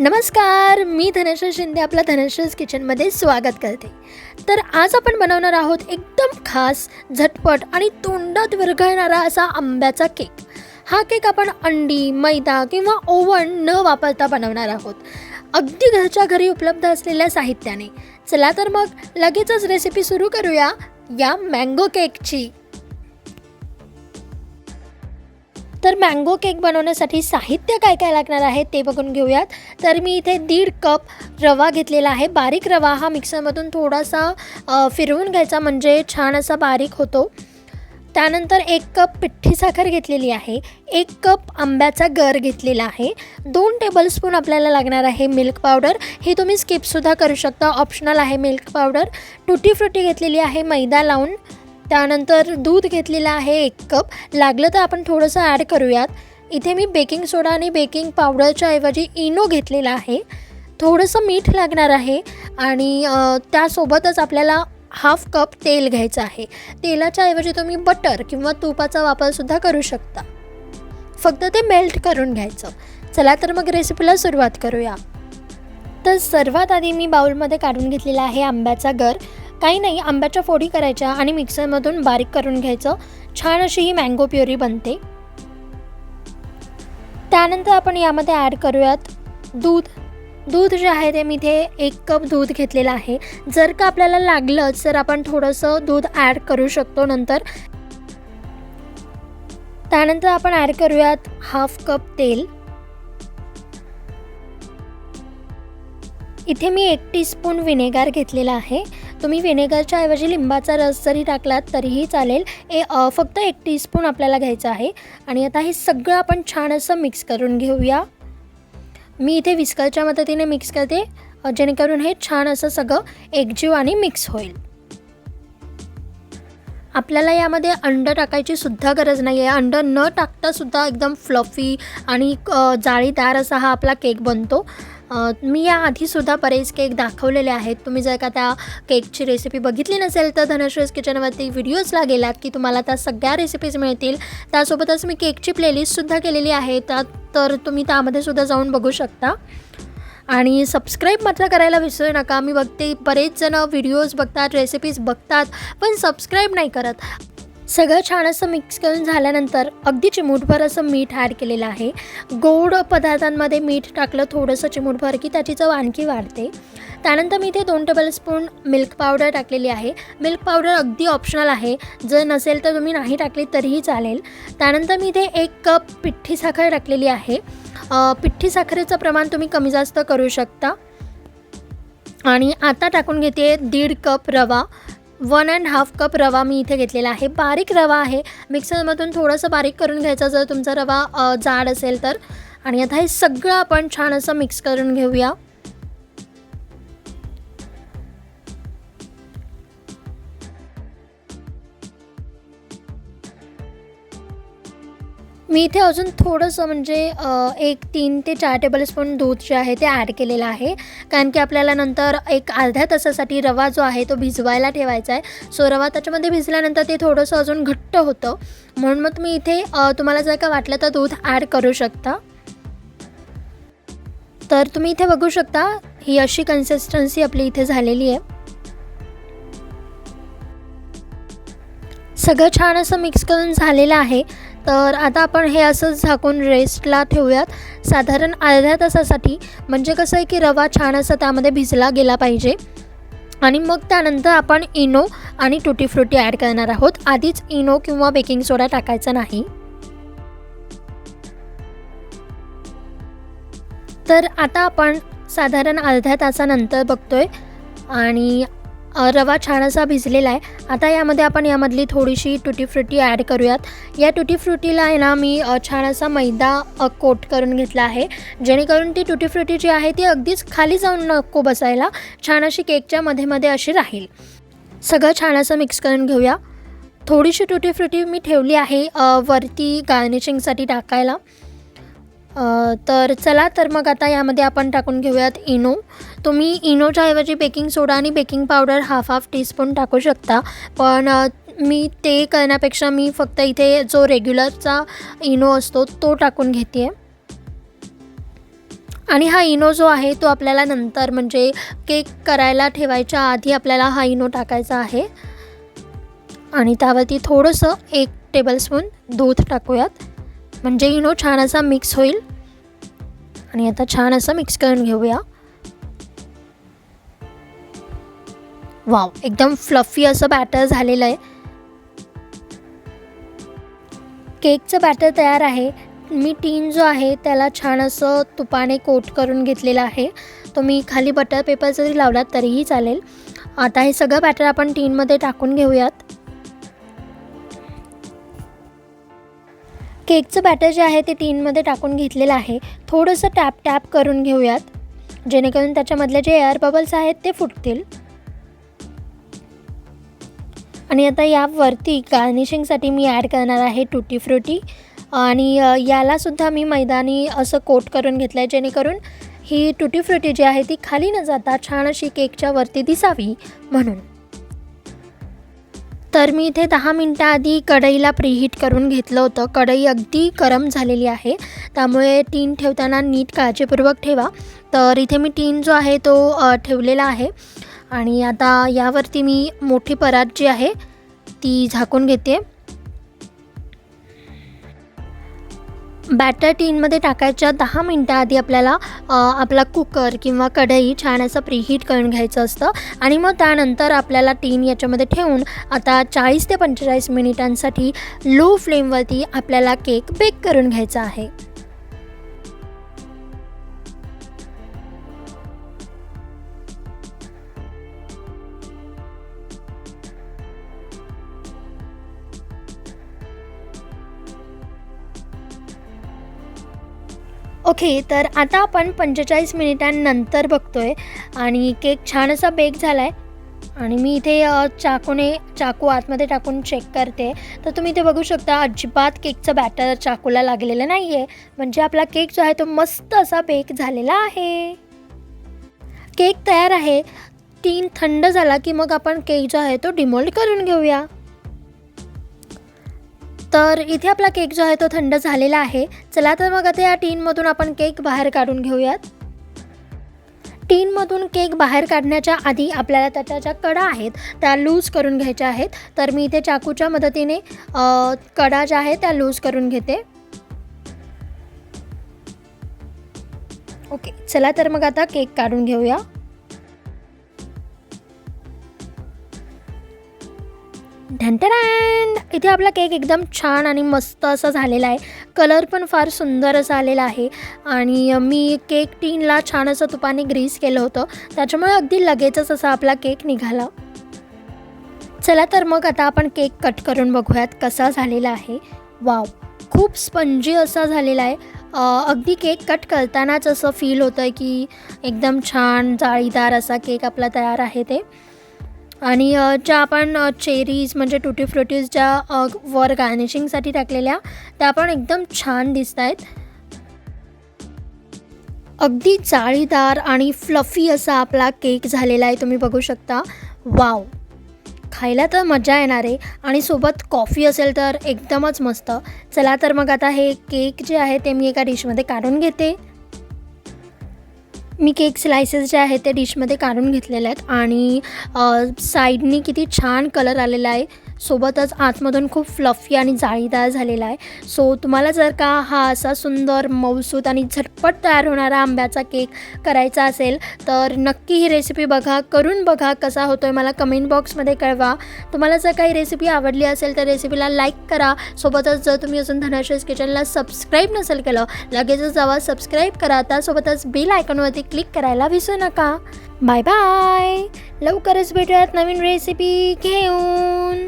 नमस्कार मी धनश्री शिंदे आपल्या धनश्रीज किचनमध्ये स्वागत करते. तर आज आपण बनवणार आहोत एकदम खास झटपट आणि तोंडात विरघळणारा असा आंब्याचा केक. हा केक आपण अंडी मैदा किंवा ओव्हन न वापरता बनवणार आहोत. अगदी घरच्या घरी उपलब्ध असलेल्या साहित्याने. चला तर मग लगेचच रेसिपी सुरू करूया या मँगो केकची तर मँगो केक बनवण्यासाठी साहित्य काय काय लागणार आहे ते बघून घेऊयात. तर मी इथे दीड कप रवा घेतलेला आहे. बारीक रवा हा मिक्सरमधून थोडासा फिरवून घ्यायचा म्हणजे छान असा बारीक होतो. त्यानंतर एक कप पिठ्ठी साखर घेतलेली आहे. एक कप आंब्याचा गर घेतलेला आहे. दोन टेबलस्पून आपल्याला लागणार आहे मिल्क पावडर हे तुम्ही स्किपसुद्धा करू शकता. ऑप्शनल आहे मिल्क पावडर टुटी फ्रुटी घेतलेली आहे मैदा लावून. त्यानंतर दूध घेतलेलं आहे एक कप. लागलं तर आपण थोडंसं ॲड करूयात. इथे मी बेकिंग सोडा आणि बेकिंग पावडरच्या ऐवजी इनो घेतलेला आहे. थोडंसं मीठ लागणार आहे आणि त्यासोबतच आपल्याला हाफ कप तेल घ्यायचं आहे. तेलाच्या ऐवजी तुम्ही बटर किंवा तुपाचा वापरसुद्धा करू शकता. फक्त ते मेल्ट करून घ्यायचं. चला तर मग रेसिपीला सुरुवात करूया. तर सर्वात आधी मी बाउलमध्ये काढून घेतलेला आहे आंब्याचा गर. काही नाही आंब्याच्या फोडी करायच्या आणि मिक्सरमधून बारीक करून घ्यायचं. छान अशी ही मँगो प्युरी बनते. त्यानंतर आपण यामध्ये ॲड करूयात दूध. दूध जे आहे ते मी इथे एक कप दूध घेतलेलं आहे. जर का आपल्याला लागलंच तर आपण थोडंसं दूध ॲड करू शकतो नंतर. त्यानंतर आपण ॲड करूयात हाफ कप तेल. इथे मी एक टीस्पून विनेगार घेतलेला आहे. तुम्ही व्हिनेगरच्या ऐवजी लिंबाचा रस जरी टाकलात तरीही चालेल. ए फक्त एक टीस्पून आपल्याला घ्यायचं आहे. आणि आता हे सगळं आपण छान असं मिक्स करून घेऊया. मी इथे विस्करच्या मदतीने मिक्स करते. जेणेकरून हे छान असं सगळं एकजीव आणि मिक्स होईल. आपल्याला यामध्ये अंड टाकायची सुद्धा गरज नाही आहे अंड न टाकतासुद्धा एकदम फ्लफी आणि जाळीदार असा हा आपला केक बनतो. मी या आधीसुद्धा बरेच केक दाखवलेले आहेत. तुम्ही जर का त्या केकची रेसिपी बघितली नसेल तर धनश्रेस किचनवरती व्हिडिओजला गेलात की तुम्हाला त्या सगळ्या रेसिपीज मिळतील. त्यासोबतच मी केकची प्लेलिस्टसुद्धा केलेली आहे. त्यात तर तुम्ही त्यामध्ये सुद्धा जाऊन बघू शकता. आणि सबस्क्राईब मात्र करायला विसरू नका. मी बघते बरेच जण व्हिडिओज बघतात रेसिपीज बघतात पण सबस्क्राईब नाही करत. सगळं छान असं मिक्स करून झाल्यानंतर अगदी चिमूटभर असं मीठ ॲड केलेलं आहे. गोड पदार्थांमध्ये मीठ टाकलं थोडंसं चिमूटभर की त्याची चव आणखी वाढते. त्यानंतर मी इथे दोन टेबलस्पून मिल्क पावडर टाकलेली आहे. मिल्क पावडर अगदी ऑप्शनल आहे. जर नसेल तर तुम्ही नाही टाकली तरीही चालेल. त्यानंतर मी इथे एक कप पिठ्ठी साखर टाकलेली आहे. पिठ्ठी साखरेचं प्रमाण तुम्ही कमी जास्त करू शकता. आणि आता टाकून घेते दीड कप रवा. वन अँड हाफ कप रवा मी इथे घेतलेला आहे. बारीक रवा आहे. मिक्सरमधून थोडंसं बारीक करून घ्यायचा जर तुमचा रवा जाड असेल तर. आणि आता हे सगळं आपण छान असं मिक्स करून घेऊया. मी इथे अजून थोडंसं म्हणजे एक तीन ते चार टेबलस्पून दूध जे आहे ते ॲड केलेलं आहे. कारण की आपल्याला नंतर एक अर्ध्या तासासाठी रवा जो आहे तो भिजवायला ठेवायचा आहे. सो रवा त्याच्यामध्ये भिजल्यानंतर ते थोडंसं अजून घट्ट होतं. म्हणून मग तुम्ही इथे तुम्हाला जर का वाटलं तर दूध ॲड करू शकता. तर तुम्ही इथे बघू शकता ही अशी कन्सिस्टन्सी आपली इथे झालेली आहे. सगळं छान असं मिक्स करून झालेलं आहे. तर आता आपण हे असंच झाकून रेस्टला ठेवूयात. साधारण अर्ध्या तासासाठी. म्हणजे कसं आहे की रवा छान असा त्यामध्ये भिजला गेला पाहिजे. आणि मग त्यानंतर आपण इनो आणि टुटी फ्रुटी ॲड करणार आहोत. आधीच इनो किंवा बेकिंग सोडा टाकायचा नाही. तर आता आपण साधारण अर्ध्या तासानंतर बघतोय. आणि रवा छान असा भिजलेला आहे. आता यामध्ये आपण यामधली थोडीशी टुटी फ्रुटी ॲड करूयात. या टुटी फ्रुटीला आहे ना मी छान असा मैदा कोट करून घेतला आहे. जेणेकरून ती टुटी फ्रुटी जी आहे ती अगदीच खाली जाऊन नको बसायला छान अशी केकच्या मध्ये मध्ये अशी राहील. सगळं छान असं मिक्स करून घेऊया. थोडीशी टुटी फ्रुटी मी ठेवली आहे वरती गार्निशिंगसाठी टाकायला. तर चला तर मग आता यामध्ये आपण टाकून घेऊयात इनो. तुम्ही इनोच्या ऐवजी बेकिंग सोडा आणि baking powder half half teaspoon टाकू शकता. पण मी ते करण्यापेक्षा मी फक्त इथे जो रेग्युलरचा इनो असतो तो टाकून घेते आहे आणि हा इनो जो आहे तो आपल्याला नंतर म्हणजे केक करायला ठेवायच्या आधी आपल्याला हा इनो टाकायचा आहे. आणि त्यावरती थोडंसं एक टेबलस्पून दूध टाकूयात. म्हणजे इनो छान असा मिक्स होईल. आणि आता छान असं मिक्स करून घेऊया. वाव एकदम फ्लफी असं बॅटर झालेलं आहे. केकचं बॅटर तयार आहे. मी टीन जो आहे त्याला छान असं तुपाने कोट करून घेतलेला आहे. तो मी खाली बटर पेपर जरी लावलात तरीही चालेल. आता हे सगळं बॅटर आपण टीनमध्ये टाकून घेऊयात. केकचं बॅटर जे आहे ते टीनमध्ये टाकून घेतलेलं आहे. थोडंसं टॅप टॅप करून घेऊयात. जेणेकरून त्याच्यामधले जे एअर बबल्स आहेत ते फुटतील. आणि आता यावरती गार्निशिंगसाठी मी ॲड करणार आहे टुटी फ्रुटी. आणि यालासुद्धा मी मैदानी असं कोट करून घेतलं आहे जेणेकरून ही टुटी फ्रुटी जी आहे ती खाली न जाता छान अशी केकच्या वरती दिसावी म्हणून. तर मी इथे दहा मिनटं आधी कढईला प्रीहीट करून घेतलं होतं. कढई अगदी गरम झालेली आहे. त्यामुळे टीन ठेवताना नीट काळजीपूर्वक ठेवा. तर इथे मी टीन जो आहे तो ठेवलेला आहे. आणि आता यावरती मी मोठी परात जी आहे ती झाकून घेते. बॅटर टीनमध्ये टाकायच्या दहा मिनटं आधी आपल्याला आपला कुकर किंवा कढई छान असं प्रीहीट करून घ्यायचं असतं. आणि मग त्यानंतर आपल्याला टीन याच्यामध्ये ठेवून आता चाळीस ते पंचेचाळीस मिनिटांसाठी लो फ्लेमवरती आपल्याला केक बेक करून घ्यायचा आहे. ओके तर आता आपण पंचेचाळीस मिनिटांनंतर बघतोय. आणि केक छान असा बेक झाला आहे आणि मी इथे चाकूने चाकू आतमध्ये टाकून चेक करते. तर तुम्ही इथे बघू शकता अजिबात केकचं बॅटर चाकूला लागलेलं नाही आहे म्हणजे आपला केक जो आहे तो मस्त असा बेक झालेला आहे. केक तयार आहे. तीन थंड झाला की मग आपण केक जो आहे तो डिमोल्ड करून घेऊया. तर इथे आपला केक जो आहे तो थंड झालेला आहे. चला तर मग आता या टीनमधून आपण केक बाहेर काढून घेऊयात. टीनमधून केक बाहेर काढण्याच्या आधी आपल्याला त्याच्या ज्या कडा आहेत त्या लूज करून घ्यायच्या आहेत. तर मी इथे चाकूच्या मदतीने कडा ज्या आहेत त्या लूज करून घेते. ओके चला तर मग आता केक काढून घेऊया. ढंटरँड इथे आपला केक एकदम छान आणि मस्त असा झालेला आहे. कलर पण फार सुंदर असा आलेला आहे. आणि मी केक टीनला छान असं तुपाने ग्रीस केलं होतं. त्याच्यामुळे अगदी लगेचच असा आपला केक निघाला. चला तर मग आता आपण केक कट करून बघूयात कसा झालेला आहे. वाव खूप स्पंजी असा झालेला आहे. अगदी केक कट करतानाच असं फील होतं आहे की एकदम छान जाळीदार असा केक आपला तयार आहे ते. आणि ज्या आपण चेरीज म्हणजे टुटी फ्रुटीज ज्या वर गार्निशिंगसाठी टाकलेल्या त्या पण एकदम छान दिसत आहेत अगदी जाळीदार आणि फ्लफी असा आपला केक झालेला आहे तुम्ही बघू शकता. वाव खायला तर मजा येणार आहे आणि सोबत कॉफी असेल तर एकदमच मस्त. चला तर मग आता हे केक जे आहे ते मी एका डिशमध्ये काढून घेते. मी केक स्लायसेस जे आहेत ते डिशमध्ये काढून घेतलेले आहेत. आणि साईडनी किती छान कलर आलेला आहे. सोबतच आतमधून खूप फ्लफी आणि जाळीदार झालेला आहे. सो तुम्हाला जर का हा असा सुंदर मऊसूत आणि झटपट तयार होणारा आंब्याचा केक करायचा असेल तर नक्की ही रेसिपी बघा करून बघा कसा होतो आहे मला कमेंट बॉक्समध्ये कळवा. तुम्हाला जर काही रेसिपी आवडली असेल तर रेसिपीला लाईक करा. सोबतच जर तुम्ही अजून धनाश्रेस किचनला सबस्क्राईब नसेल केलं लगेचच जावा सबस्क्राईब करा. त्यासोबतच बेल आयकॉनवरती क्लिक करायला विसरू नका. बाय बाय लवकरच भेटूयात नवीन रेसिपी घेऊन.